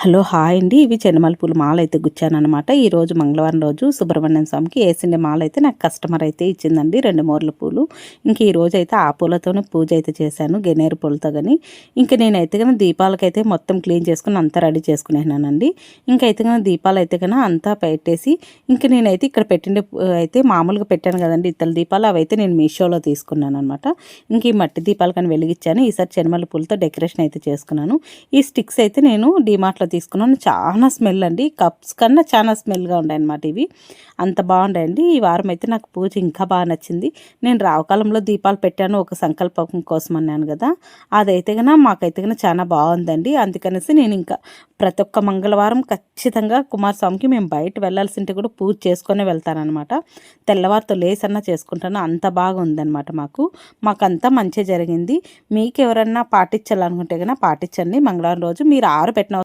Hello hi అండి. ఇవి చెన్నమల్లి మాల అయితే గుచ్చానమాట ఈరోజు మంగళవారం రోజు సుబ్రహ్మణ్యం స్వామికి వేసిండే మాల అయితే నాకు కస్టమర్ అయితే ఇచ్చిందండి రెండు మూరల పూలు. ఇంక ఈరోజు అయితే ఆ పూలతోనే పూజ అయితే చేశాను గెనేరు పూలతో కానీ ఇంకా నేనైతే కానీ దీపాలకైతే మొత్తం క్లీన్ చేసుకుని అంతా రెడీ చేసుకునేనానండి ఇంకైతే కానీ దీపాలు అయితే కానీ అంతా పెట్టేసి ఇంకా నేనైతే ఇక్కడ పెట్టిండే అయితే మామూలుగా పెట్టాను కదండి ఇతల దీపాలు అవి అయితే నేను మీషోలో తీసుకున్నాను అనమాట ఇంక ఈ మట్టి దీపాలు కానీ వెలిగించాను ఈసారి చెన్నమల్లి పూలతో డెకరేషన్ అయితే చేసుకున్నాను. ఈ స్టిక్స్ అయితే నేను డిమార్ట్లో షాప్లో తీసుకున్నాను. చాలా స్మెల్ అండి. కప్స్ కన్నా చాలా స్మెల్గా ఉన్నాయి అనమాట ఇవి. అంత బాగుండాయండి. ఈ వారం అయితే నాకు పూజ ఇంకా బాగా నచ్చింది. నేను రావకాలంలో దీపాలు పెట్టాను. ఒక సంకల్పం కోసం అన్నాను కదా. అదైతే కన్నా మాకైతే కన్నా చాలా బాగుందండి. అందుకనేసి నేను ఇంకా ప్రతి ఒక్క మంగళవారం ఖచ్చితంగా కుమారస్వామికి మేము బయట వెళ్ళాల్సింటే కూడా పూజ చేసుకొని వెళ్తానమాట తెల్లవారితో లేసన్నా చేసుకుంటాను. అంత బాగా ఉందన్నమాట మాకు. మాకంతా మంచి జరిగింది. మీకు ఎవరన్నా పాటించాలనుకుంటే కన్నా పాటించండి. మంగళవారం రోజు మీరు ఆరు పెట్టిన